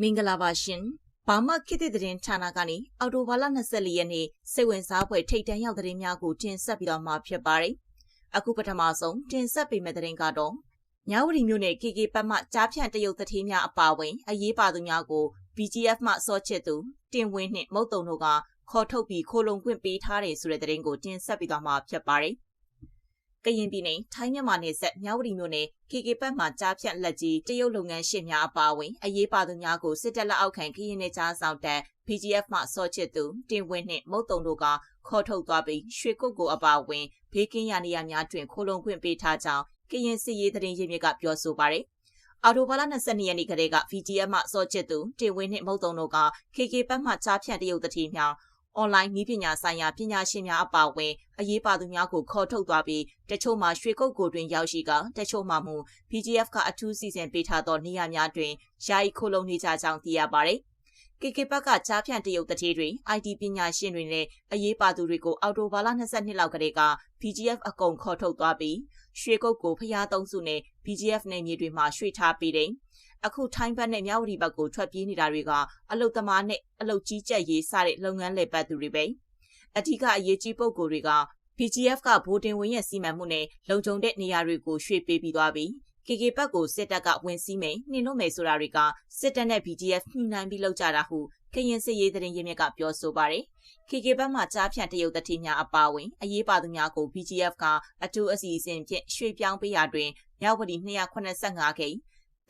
မင်္ဂလာပါရှင်။ဘာမှခေတ်သစ်သတင်းဌာနကနေအော်တိုဘာလ24ရက်နေ့စိတ်ဝင်စားဖွယ်ထိတ်တန့်ရောက်သတင်းများကိုတင်ဆက်ပြီးတော့မှာဖြစ်ပါတယ်။အခုပထမဆုံးတင်ဆက်ပေးမယ့်သတင်းကတော့မြဝတီမြို့နယ် KK ပတ်မှကြားဖြန့်တရုတ်သတင်းများအပါအဝင်အရေးပါသူများကို BGF မှစောချစ်သူတင်ဝင်းနှင့်မုတ်တုံတို့ကခေါ်ထုတ်ပြီးခိုလုံခွင့်ပေးထားတယ်ဆိုတဲ့သတင်းကိုတင်ဆက်ပြီးတော့မှာဖြစ်ပါတယ်။ ကရင်ပြည်နယ်ထိုင်းမြန်မာနယ်စပ်မြဝတီမြို့နယ် KK ပတ်မှာကြားဖြတ်လက်ကြီးတရုတ်လုပ်ငန်းရှင်များအပါအဝင်အရေးပါသူများကိုစစ်တပ်လက်အောက်ခံကရင်နယ်ကြားဆောင်တပ် PGF မှစောချစ်သူတင်ဝင်းနှင့်မုတ်တုံတို့ကခေါ်ထုတ်သွားပြီးရွှေကုတ်ကိုအပါအဝင်ဘေးကင်းရနေရများတွင်ခိုလုံခွင့်ပေးထားကြောင်းကရင်စစ်ရေးသတင်းရင်းမြစ်ကပြောဆိုပါတယ်။အော်တိုဘာလ22ရက်နေ့ကတည်းက VGF မှစောချစ်သူတင်ဝင်းနှင့်မုတ်တုံတို့က KK ပတ်မှကြားဖြတ်တရုတ်တတိများ အွန်လိုင်းနည်းပညာဆိုင်ရာပညာရှင်များအပါအဝင်အရေးပါသူများကိုခေါ်ထုတ်သွားပြီးတချို့မှာရွှေကုတ်ကိုတွင်ရောက်ရှိကတချို့မှာမူ PGF ကအထူးစီစဉ်ပေးထားသောနေရာများတွင်ယာယီခိုလုံနေကြကြောင်းသိရပါတယ်။ KK ဘက်ကကြားဖြန့်တရုတ်တတိတွေ IT ပညာရှင်တွေနဲ့အရေးပါသူတွေကိုအော်တိုဘာလ22လောက်ကလေးက PGF အကုံခေါ်ထုတ်သွားပြီးရွှေကုတ်ကိုဖျားသုံးစုနဲ့ PGF နယ်မြေတွေမှာရွှေ့ထားပေးတယ်။ အခုထိုင်းဘက်နဲ့မြဝတီဘက်ကိုထွက်ပြေးနေတာတွေကအလုတ်သမားနဲ့အလုတ်ကြီးကြက်ရေးစတဲ့လုပ်ငန်းလည်ပတ်သူတွေပဲအထူးကအရေးကြီးပုံကိုယ်တွေက PGF ကဗိုလ်တင်ဝင်းရဲ့စီမံမှုနဲ့လုံခြုံတဲ့နေရာတွေကိုရွှေ့ပေးပြီးသွားပြီ KK ဘက်ကိုစစ်တပ်ကဝင်စီးမယ်နှင်လို့မယ်ဆိုတာတွေကစစ်တပ်နဲ့ BGF ညှိနှိုင်းပြီးလုပ်ကြတာဟုကရင်စစ်ရေးသတင်းရင်းမြစ်ကပြောဆိုပါတယ်။ KK ဘက်မှကြားဖြန့်တရုတ်တတိများအပါအဝင်အရေးပါသူများကို BGF ကအထူးအစီအစဉ်ဖြင့်ရွှေ့ပြောင်းပေးရာတွင်မြဝတီ285ခိတ်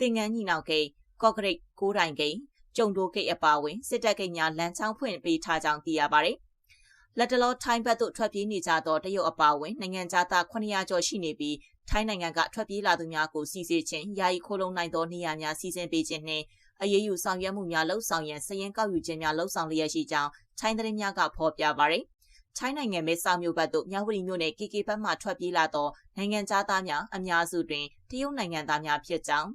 သင်္ကန်းညီနောင်ဂိတ်ကော့ဂရိတ်ကိုးတိုင်ဂိတ်ကျုံတိုးဂိတ်အပါအဝင်စစ်တပ်ဂိတ်များလမ်းချောင်းဖွင့်ပေးထားကြောင်းသိရပါတယ်။လက်တလောထိုင်းဘက်သို့ထွက်ပြေးနေကြသောတရုတ်အပါအဝင်နိုင်ငံသား900ကျော်ရှိနေပြီးထိုင်းနိုင်ငံကထွက်ပြေးလာသူများကိုစီစစ်ခြင်းယာယီခိုးလုံနိုင်သောနေရာများစီစဉ်ပေးခြင်းနှင့်အရေးယူဆောင်ရွက်မှုများလှုပ်ဆောင်ရန်စည်ရင်ကောက်ယူခြင်းများလှုပ်ဆောင်လျက်ရှိကြောင်းထိုင်းသတင်းများကဖော်ပြပါရယ်။ထိုင်းနိုင်ငံမဲဆောက်မြို့ဘက်သို့မြဝတီမြို့နယ် KK ဘက်မှထွက်ပြေးလာသောနိုင်ငံသားများအများစုတွင်တရုတ်နိုင်ငံသားများဖြစ်ကြောင်း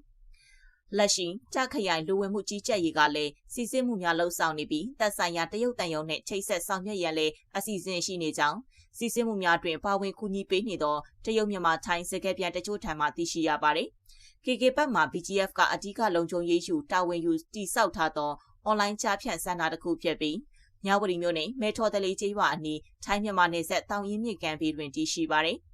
လက်ရှိကြခရိုင်လူဝင်မှုကြီးကြပ်ရေးကလည်းစီစစ်မှုများလှုပ်ဆောင်နေပြီးတပ်ဆိုင်ရာတရုတ်တန်ယုံနဲ့ချိတ်ဆက်ဆောင်ရွက်ရန်လည်းအစီအစဉ်ရှိနေကြောင်းစီစစ်မှုများတွင်ပါဝင်ကူညီပေးနေသောတရုတ်မြန်မာထိုင်းစကဲပြန်တချို့ထံမှသိရှိရပါတယ်။ KK ဘက်မှာ BGF ကအဓိကလုံခြုံရေးယူတာဝန်ယူတည်ဆောက်ထားသောအွန်လိုင်းချဖြန့်စံနာတစ်ခုဖြစ်ပြီးမြဝတီမြို့နယ်မဲထော်တလီကျေးရွာအနီးထိုင်းမြန်မာနယ်စပ်တောင်ရင်မြစ်ကမ်းဘေးတွင်တည်ရှိပါတယ်။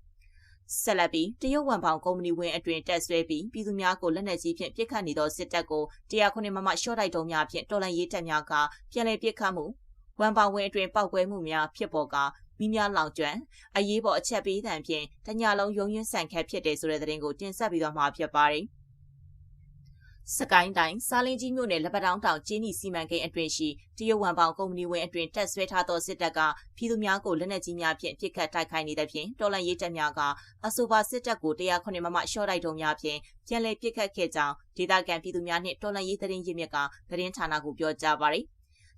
ဆက်လက်ပြီးတရုတ်ဝန်ပေါင်ကုမ္ပဏီဝင်အတွင်တက်ဆွဲပြီးပြည်သူများကိုလက်နက်ကြီးဖြင့်ပစ်ခတ်နေသောစစ်တပ်ကိုတရားခုနှစ်မမရှော့တိုက်တုံးများဖြင့်တော်လှန်ရေးတပ်များကပြန်လည်ပစ်ခတ်မှုဝန်ပေါင်ဝင်အတွင်ပောက်ကွဲမှုများဖြစ်ပေါ်ကမိများလောင်ကျွမ်းအရေးပေါ်အချက်ပေးသံဖြင့်တညလုံးရုံရင်းဆန်ခတ်ဖြစ်တယ်ဆိုတဲ့သတင်းကိုတင်ဆက်ပြီးတော့မှာဖြစ်ပါတယ်။ စကိုင်းတိုင်းစားလင်းကြီးမြို့နယ်လက်ပတောင်းတောင်ကျင်းနီစီမံကိန်းအတွင်ရှိတရုတ်ဝန်ပေါင်ကုမ္ပဏီဝင်အတွင်တက်ဆွဲထားသောစစ်တပ်ကပြည်သူများကိုလက်နက်ကြီးများဖြင့်ပစ်ခတ်တိုက်ခိုက်နေတဲ့ဖြင့်တော်လန်ရေးတပ်များကအဆိုပါစစ်တပ်ကိုတရားခွင့်မမရှော့တိုက်တုံများဖြင့်ပြန်လည်ပစ်ခတ်ခဲ့ကြောင်းဒေသခံပြည်သူများနှင့်တော်လန်ရေးသတင်းရင်းမြစ်ကသတင်းဌာနကိုပြောကြားပါရယ်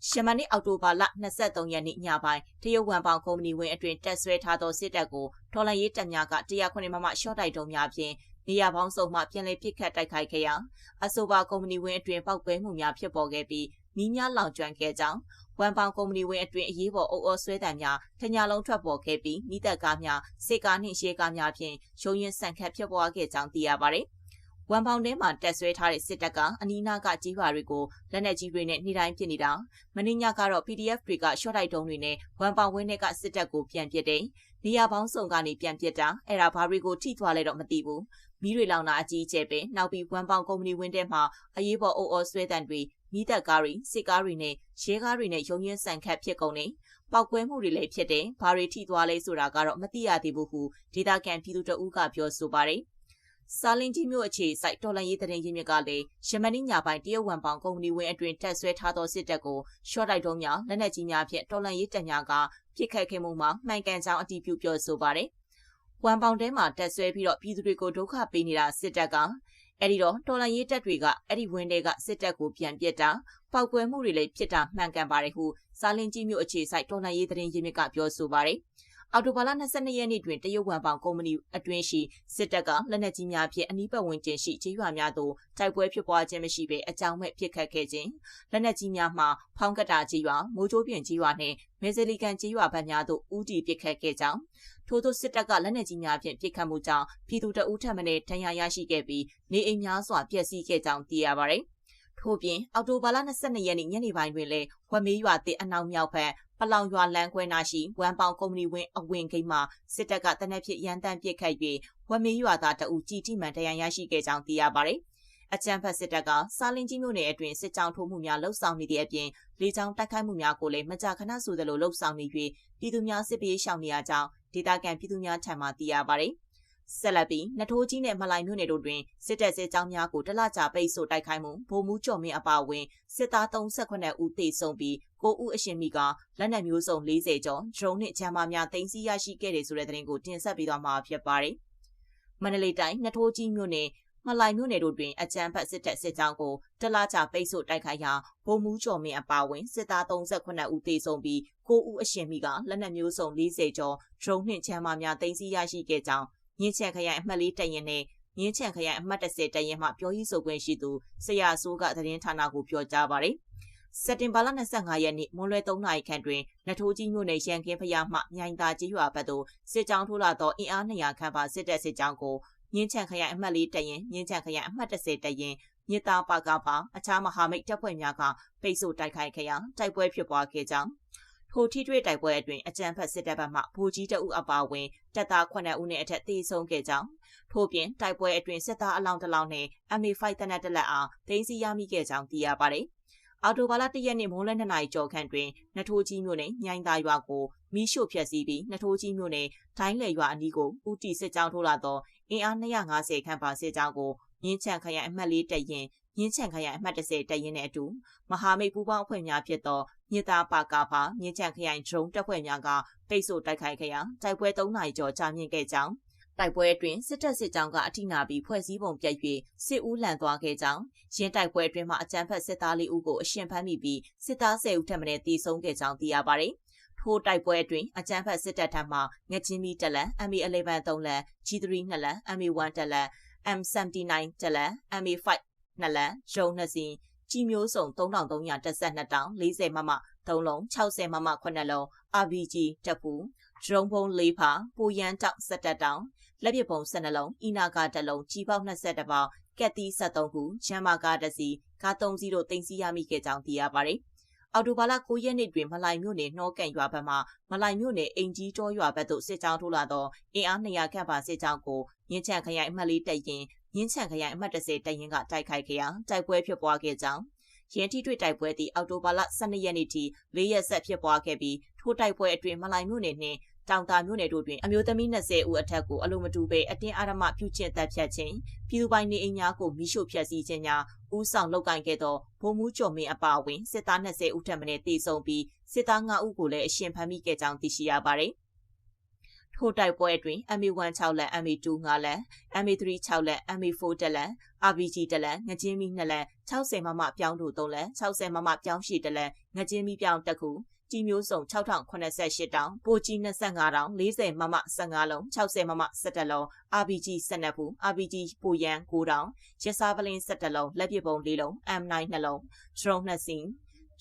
ရှမနစ်အောက်တိုဘာလ23ရက်နေ့ညပိုင်းတရုတ်ဝန်ပေါင်ကုမ္ပဏီဝင်အတွင်တက်ဆွဲထားသောစစ်တပ်ကိုထော်လန်ရေးတပ်များကတရားခွင့်မမရှော့တိုက်တုံများဖြင့် နေရာပေါင်းစုံမှပြန်လည်ပစ်ခတ်တိုက်ခိုက်ခဲ့ရာအဆိုပါကုမ္ပဏီဝင်အတွင်ပောက်ကွဲမှုများဖြစ်ပေါ်ခဲ့ပြီးမီးများလောင်ကျွမ်းခဲ့ကြောင်းဝန်ပေါင်ကုမ္ပဏီဝင်အတွင်အရေးပေါ်အုပ်အော်ဆွဲတံများတညာလုံးထွက်ပေါ်ခဲ့ပြီးမိသက်ကားများစစ်ကားနှင့်ရဲကားများဖြင့်ရုံရင်ဆန်ခတ်ဖြစ်ပွားခဲ့ကြောင်းသိရပါတယ်။ဝန်ပေါင်ထဲမှာတက်ဆွဲထားတဲ့စစ်တပ်ကအနီးနားကကြီးပါတွေကိုလက်နက်ကြီးတွေနဲ့နှိတိုင်းပစ်နေတာမင်းညကတော့ PDF တွေကရှော့တိုက်တုံးတွေနဲ့ဝန်ပေါင်ဝင်းတွေကစစ်တပ်ကိုပြန်ပစ်တယ်။နေရာပေါင်းစုံကနေပြန်ပစ်တာအဲ့ဒါဘာတွေကိုထိသွားလဲတော့မသိဘူး မီးတွေလောင်တာအကြီးအကျယ်ပဲနောက်ပြီးဝန်ပေါင်ကုမ္ပဏီဝင်းထဲမှာအရေးပေါ်အိုးအော်ဆွဲတံတွေမိသက်ကားတွေစစ်ကားတွေနဲ့ရဲကားတွေနဲ့ရုံရင်းဆန်ခတ်ဖြစ်ကုန်နေပောက်ကွဲမှုတွေလည်းဖြစ်တယ်ဘာတွေထိသွားလဲဆိုတာကတော့မသိရသေးဘူးဟုဒေတာကန်ပြည်သူတအုပ်ကပြောဆိုပါတယ်စာလင်းကြီးမြို့အခြေစိုက်တော်လန်ရေးတဲ့ရင်းမြစ်ကလည်းယမနီညာပိုင်းတရုတ်ဝန်ပေါင်ကုမ္ပဏီဝင်အတွင်တက်ဆွဲထားသောစစ်တပ်ကိုရှော့တိုက်တုံးများလက်နက်ကြီးများဖြင့်တော်လန်ရေးတပ်များကပြစ်ခတ်ခဲ့မှုမှာမှန်ကန်ကြောင်းအတည်ပြုပြောဆိုပါတယ် ဝမ်ပေါင်ထဲမှာတက်ဆွဲပြီးတော့ပြည်သူတွေကိုဒုက္ခပေးနေတာစစ်တပ်ကအဲ့ဒီတော့တော်လန်ရေးတပ်တွေကအဲ့ဒီဝင်းတွေကစစ်တပ်ကိုပြန်ပစ်တာပောက်ကွဲမှုတွေလည်းဖြစ်တာမှန်ကန်ပါတယ်ဟုစာလင်းကြီးမြို့အခြေစိုက်တော်လန်ရေးသတင်းရင်းမြစ်ကပြောဆိုပါတယ်အော်တိုဘာလ22ရက်နေ့တွင်တရုတ်ဝန်ပေါင်ကုမ္ပဏီအတွင်းရှိစစ်တပ်ကလက်နက်ကြီးများဖြင့်အနီးပတ်ဝန်းကျင်ရှိကျေးရွာများသို့တိုက်ပွဲဖြစ်ပွားခြင်းမရှိဘဲအကြောင်းမဲ့ပစ်ခတ်ခဲ့ခြင်းလက်နက်ကြီးများမှဖောင်းကတာကျေးရွာမိုးချိုးပြင်ကျေးရွာနှင့်မဲဇလီကန်ကျေးရွာဘက်များသို့ဦးတည်ပစ်ခတ်ခဲ့ကြောင်း ထို့သောစစ်တပ်ကလက်နက်ကြီးများဖြင့်ပစ်ခတ်မှုကြောင့်ပြည်သူတအုပ်ထပ်မံဒဏ်ရာရရှိခဲ့ပြီးနေအိမ်များစွာပျက်စီးခဲ့ကြောင်းသိရပါသည်ထို့ပြင်အော်တိုဘာလ22ရက်နေ့ညနေပိုင်းတွင်လည်းဝက်မေးရွာတစ်အနောက်မြောက်ဘက်ပလောင်ရွာလမ်းခွဲနာရှိဝမ်ပေါင်ကုမ္ပဏီဝင်းအဝင်ဂိတ်မှာစစ်တပ်ကတနက်ဖြစ်ရန်တမ်းပစ်ခတ်၍ဝက်မေးရွာသားတအူကြည်တိမှန်တရားရရှိခဲ့ကြောင်းသိရပါတယ်။အကြံဖတ်စစ်တပ်ကစာလင်ကြီးမြို့နယ်အတွင်းစစ်ကြောင်းထိုးမှုများလှုပ်ဆောင်နေတဲ့အပြင်လေကြောင်းတိုက်ခိုက်မှုများကိုလည်းမကြာခဏဆိုသလိုလှုပ်ဆောင်နေ၍ပြည်သူများစစ်ပြေးရှောင်နေရကြောင်း ဒေသခံပြည်သူများထံမှသိရပါတယ်။ဆက်လက်ပြီးနထိုးကြီးနဲ့မလိုင်မြို့နယ်တို့တွင်စစ်တပ်စစ်ကြောင်းများကိုတလကြပိတ်ဆို့တိုက်ခိုက်မှုဗိုလ်မှူးကျော်မင်းအပါအဝင်စစ်သား38ဦးသေဆုံးပြီး9ဦးအရှင်မိကလက်နက်မျိုးစုံ40ကျော်ဒရုန်းနဲ့ဂျမ်မာများတင်စီရရှိခဲ့တယ်ဆိုတဲ့သတင်းကိုတင်ဆက်ပြီးတော့မှာဖြစ်ပါတယ်။မန္တလေးတိုင်းနထိုးကြီးမြို့နယ် မလိုင်မြို့နယ်တို့တွင်အကြမ်းဖက်စစ်တပ်စစ်ကြောင်းကိုတလကြပိတ်ဆို့တိုက်ခိုက်ရာဗိုလ်မှူးကျော်မင်းအပါအဝင်စစ်သား38ဦးသေဆုံးပြီး9ဦးအရှင်မိကလက်နက်မျိုးစုံ40ကျော်ဒရုန်းနှင့်ချမ်းမာများတင်စီရရှိခဲ့ကြောင်းမြင်းချန်ခရိုင်အမှတ်လေးတရင်နဲ့မြင်းချန်ခရိုင်အမှတ်30တရင်မှပြောရေးဆိုခွင့်ရှိသူဆရာဆိုးကသတင်းဌာနကိုပြောကြားပါတယ်။စက်တင်ဘာလ25ရက်နေ့မွန်းလွဲ3နာရီခန့်တွင်နထိုးကြီးမြို့နယ်ရန်ကင်းဖျားမှမြိုင်သာကြီးရွာဘက်သို့စစ်ကြောင်းထိုးလာသောအင်အား200ခန့်ပါစစ်တပ်စစ်ကြောင်းကို မြင်းချန်ခရိုင်အမှတ်လေးတရင်မြင်းချန်ခရိုင်အမှတ်30တရင်မြစ်သားပါကပါအခြားမဟာမိတ်တပ်ဖွဲ့များကပိတ်ဆို့တိုက်ခိုက်ခဲ့ရာတိုက်ပွဲဖြစ်ပွားခဲ့ကြောင်းထိုထိတွေ့တိုက်ပွဲအတွင်းအကြမ်းဖက်စစ်တပ်ဘက်မှဗိုလ်ကြီးတအုပ်အပါအဝင်တပ်သား9ဦးနဲ့အထက်သေဆုံးခဲ့ကြောင်းထို့ပြင်တိုက်ပွဲအတွင်းစစ်သားအလောင်းတစ်လောင်းနဲ့ MA5 တနက်တစ်လက်အားဒိန်းစီရမိခဲ့ကြောင်းသိရပါတယ်။ အော်တိုဘာလ၁ရက်နေ့မိုးလယ်၂နာရီကျော်ခန့်တွင်နထိုးကြီးမြို့နယ်ညိုင်းသားရွာကိုမိရှို့ဖျက်ဆီးပြီးနထိုးကြီးမြို့နယ်ဒိုင်းလေရွာအနီးကိုဦးတီစစ်ကြောင်းထိုးလာသောအင်အား250ခန့်ပါစစ်ကြောင်းကိုမြင်းချန်ခရိုင်အမှတ်၄တပ်ရင်မြင်းချန်ခရိုင်အမှတ်30တပ်ရင်နဲ့အတူမဟာမိတ်ပူးပေါင်းအဖွဲ့များဖြစ်သောမြစ်သားပါကာဖာမြင်းချန်ခရိုင်ဒရုန်းတပ်ဖွဲ့များကပိတ်ဆို့တိုက်ခိုက်ခဲ့ရာတိုက်ပွဲ3နာရီကျော်ကြာမြင့်ခဲ့ကြောင်း တိုက်ပွဲအတွင်းစစ်တပ်စစ်ကြောင်းကအထိနာပြီးဖွဲ့စည်းပုံပြတ်၍စစ်ဦးလန်သွားခဲ့ကြောင်းရင်းတိုက်ပွဲအတွင်းမှာအကြမ်းဖက်စစ်သားလေးဦးကိုအရှင်ဖမ်းမိပြီးစစ်သား10ဦးထပ်မံတေဆုံးခဲ့ကြောင်းသိရပါတယ်။ထိုတိုက်ပွဲအတွင်းအကြမ်းဖက်စစ်တပ်ထံမှငချင်းမီတက်လန် MA11 3လန် G3 2လန် MA1 တက်လန် M79 တက်လန် MA5 2လန်ရုံ2စီးကြီးမျိုးစုံ3312တောင်40မမ3လုံး60မမ9လုံး RPG တပ်ဖူ ဒရုန်းဘုံ၄ဖာပူရန်တောက်17တောင်လက်ပစ်ပုံ12လုံးအီနာကာတစ်လုံးကြီးပေါက်22ပေါင်ကက်တီ73ခုချမ်းမာကားတစ်စီးကား3စီးတို့တင်စီရမိခဲ့ကြောင်းသိရပါတယ်အော်တိုဘာလ9ရက်နေ့တွင်မလိုင်မြို့နယ်နှောကန်ရွာဘက်မှမလိုင်မြို့နယ်အင်ကြီးတောရွာဘက်သို့စစ်ကြောင်းထိုးလာသောအင်အား200ခန့်ပါစစ်ကြောင်းကိုမြင်းချန်ခရိုင်အမှတ်လေးတပ်ရင်မြင်းချန်ခရိုင်အမှတ်30တပ်ရင်ကတိုက်ခိုက်ခဲ့ရာတိုက်ပွဲဖြစ်ပွားခဲ့ကြောင်းရန်တီတွေ့တိုက်ပွဲသည်အော်တိုဘာလ12ရက်နေ့ထိ၄ရက်ဆက်ဖြစ်ပွားခဲ့ပြီးထိုတိုက်ပွဲအတွင်းမလိုင်မြို့နယ်နှင့် တောင်တာမြို့နယ်တို့တွင်အမျိုးသမီး20ဦးအထက်ကိုအလိုမတူပဲအတင်းအဓမ္မပြုကျင့်တပ်ဖြတ်ခြင်းပြည်သူပိုင်နေအိမ်များကိုမိရှို့ဖျက်ဆီးခြင်းများဦးဆောင်လုပ်ကိုင်ခဲ့သောဗိုလ်မှူးကျော်မင်းအပါအဝင်စစ်သား20ဦးထက်မနည်းတေဆုံးပြီးစစ်သား9ဦးကိုလည်းအရှင်ဖမ်းမိခဲ့ကြောင်းသိရှိရပါတယ်။ထိုတိုက်ပွဲအတွင်း MA1 6လက် MA2 5လက် MA3 6လက် MA4 တက်လက် RPG တက်လက်ငကြင်းမီ2လက်60မမပြောင်းတို့3လက်60မမပြောင်းရှိတက်လက်ငကြင်းမီပြောင်းတစ်ခု ကြီးမျိုးစုံ6088တောင်ပိုကြီး25တောင်40မမ15လုံး60မမ17လုံး RPG 12ခု RPG ပိုရန်9တောင်ရစားပလင်း17လုံးလက်ပစ်ပုံ4လုံး M9 2လုံး drone 2စီး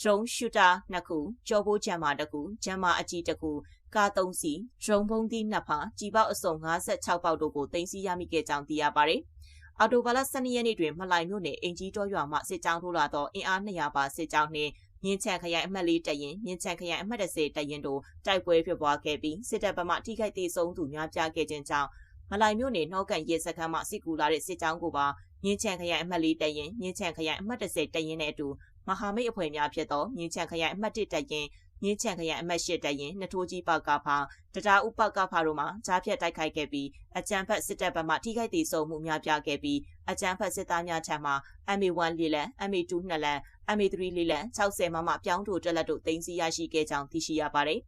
drone shooter 2ခုကြောပိုးဂျမ်မာ1ခုဂျမ်မာအကြီး1ခုကား3စီးဒရုန်းဘုံသီး2ဖာကြီးပေါက်အစုံ56ပေါက်တို့ကိုတင်စီရမိခဲ့ကြောင်းသိရပါတယ်။အော်တိုဘာလ12ရက်နေ့တွင်မလိုင်မြို့နယ်အင်ကြီးတော်ရွာမှစစ်ကြောင်းထိုးလာသောအင်အား200ပါစစ်ကြောင်းနှင့် မြင်းချန်ခရိုင်အမှတ်၄တရင်မြင်းချန်ခရိုင်အမှတ်30တရင်တို့တိုက်ပွဲဖြစ်ပွားခဲ့ပြီးစစ်တပ်ဗမာထိခိုက်သေးဆုံးသူများပြားခဲ့ခြင်းကြောင့်မလိုင်မြို့နယ်နှောကန်ရဲစခန်းမှစစ်ကူလာတဲ့စစ်ကြောင်းကိုပါမြင်းချန်ခရိုင်အမှတ်၄တရင်မြင်းချန်ခရိုင်အမှတ်30တရင်နဲ့အတူမဟာမိတ်အဖွဲ့များဖြစ်သောမြင်းချန်ခရိုင်အမှတ်1တရင် မြင်းချန်ခရိုင်အမတ်ရှိတရင်နထိုးကြီးပကဖာတတာဥပကဖာတို့မှကြားဖြတ်တိုက်ခိုက်ခဲ့ပြီးအကြံဖက်စစ်တပ်ဘက်မှထိခိုက်ဒေဆုံးမှုများပြားခဲ့ပြီးအကြံဖက်စစ်သားများထံမှ MA1 လေးလံ MA2 နှစ်လံ MA3 လေးလံ60မမပြောင်းတို့တက်လက်တို့တင်စီရရှိခဲ့ကြောင်းသိရှိရပါတယ်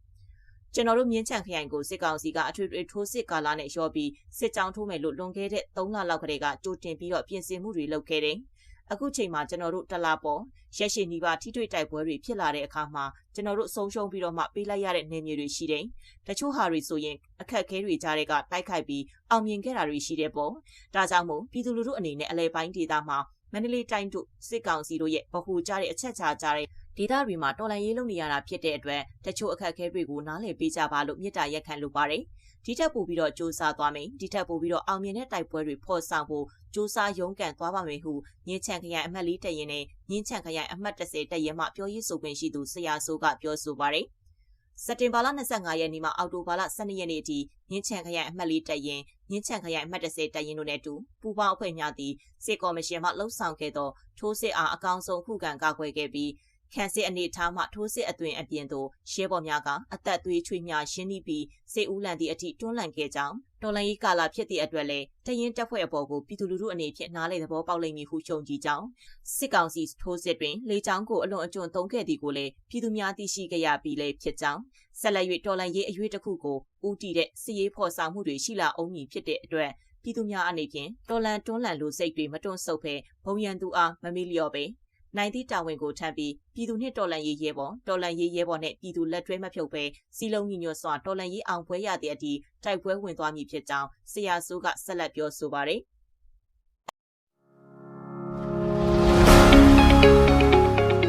ကျွန်တော်တို့မြင်းချန်ခရိုင်ကိုစစ်ကောင်စီကအထွေထွေထိုးစစ်ကာလနဲ့ရောပြီးစစ်ကြောင်းထိုးမယ်လို့လွန်ခဲ့တဲ့3လလောက်ကလေးကကြိုတင်ပြီးတော့ပြင်ဆင်မှုတွေလုပ်ခဲ့တယ်။ အခုချိန်မှာကျွန်တော်တို့တလာပေါ်ရက်ရှည်နီးပါးထိတွေ့တိုက်ပွဲတွေဖြစ်လာတဲ့အခါမှာကျွန်တော်တို့ဆုံးရှုံးပြီးတော့မှပေးလိုက်ရတဲ့နေမြေတွေရှိတယ်။တချို့ဟာတွေဆိုရင်အခက်ခဲတွေကြားတဲ့ကတိုက်ခိုက်ပြီးအောင်မြင်ခဲ့တာတွေရှိတယ်ပေါ့။ဒါကြောင့်မို့ပြည်သူလူထုအနေနဲ့အလဲပိုင်းဒေသမှာမန္တလေးတိုင်းတို့စစ်ကောင်စီတို့ရဲ့ဗဟိုကြားတဲ့အချက်ချာကြားတဲ့ဒေသတွေမှာတော်လှန်ရေးလုပ်နေရတာဖြစ်တဲ့အတွက်တချို့အခက်အခဲတွေကိုနားလည်ပေးကြပါလို့မြစ်တာရက်ခံလိုပါတယ်။ ဒီထက်ပိုပြီးတော့စူးစမ်းသွားမယ်ဒီထက်ပိုပြီးတော့အောင်မြင်တဲ့တိုက်ပွဲတွေဖော်ဆောင်ဖို့စူးစမ်းရုန်းကန်သွားပါမယ်ဟုညင်ချန်ခရိုင်အမှတ်၄တရင်နဲ့ညင်ချန်ခရိုင်အမှတ်30တရင်မှပြောရေးဆိုခွင့်ရှိသူဆရာစိုးကပြောဆိုပါတယ်စက်တင်ဘာလ25ရက်နေ့မှအောက်တိုဘာလ12ရက်နေ့အထိညင်ချန်ခရိုင်အမှတ်၄တပ်ရင်ညင်ချန်ခရိုင်အမှတ်30တပ်ရင်တို့နဲ့အတူပူပေါင်းအဖွဲ့များသည့်စစ်ကော်မရှင်မှလှုပ်ဆောင်ခဲ့သောထိုးစစ်အားအကောင်ဆုံးခုခံကာကွယ်ခဲ့ပြီး ခံစစ်အနေထားမှထိုးစစ်အသွင်အပြင်သို့ရဲဘော်များကအသက်သွေးချွေးများရှင်းပြီးစေဦးလန်သည့်အထိတွန်းလှန်ခဲ့ကြောင်းတော်လန်ရေးကာလဖြစ်သည့်အတွက်လည်းတရင်တက်ဖွဲ့အပေါ်ကိုပြည်သူလူထုအနေဖြင့်နားလေသဘောပေါက်လိမ့်မည်ဟုရှုံကြည်ကြောင်းစစ်ကောင်စီထိုးစစ်တွင်လေကြောင်းကိုအလွန်အကျွံသုံးခဲ့သည်ကိုလည်းပြည်သူများသိရှိကြရပြီးလည်းဖြစ်ကြောင်းဆက်လက်၍တော်လန်ရေးအရွေးတစ်ခုကိုဦးတည်တဲ့စီရေးဖော်ဆောင်မှုတွေရှိလာအောင်မည်ဖြစ်တဲ့အတွက်ပြည်သူများအနေဖြင့်တော်လန်တွန်းလှန်လိုစိတ်တွေမတွန့်ဆုတ်ဘဲဘုံရန်သူအားမမေ့လျော့ပဲ နိုင်သည့်တာဝန်ကိုထမ်းပြီးပြည်သူနှင့်တော်လှန်ရေးရဲဘော်တော်လှန်ရေးရဲဘော်နှင့်ပြည်သူလက်တွဲမဖြုတ်ဘဲစီလုံးညီညွတ်စွာတော်လှန်ရေးအောင်ပွဲရသည့်အထိတိုက်ပွဲဝင်သွားမည်ဖြစ်ကြောင်းဆရာဆိုးကဆက်လက်ပြောဆိုပါတယ်။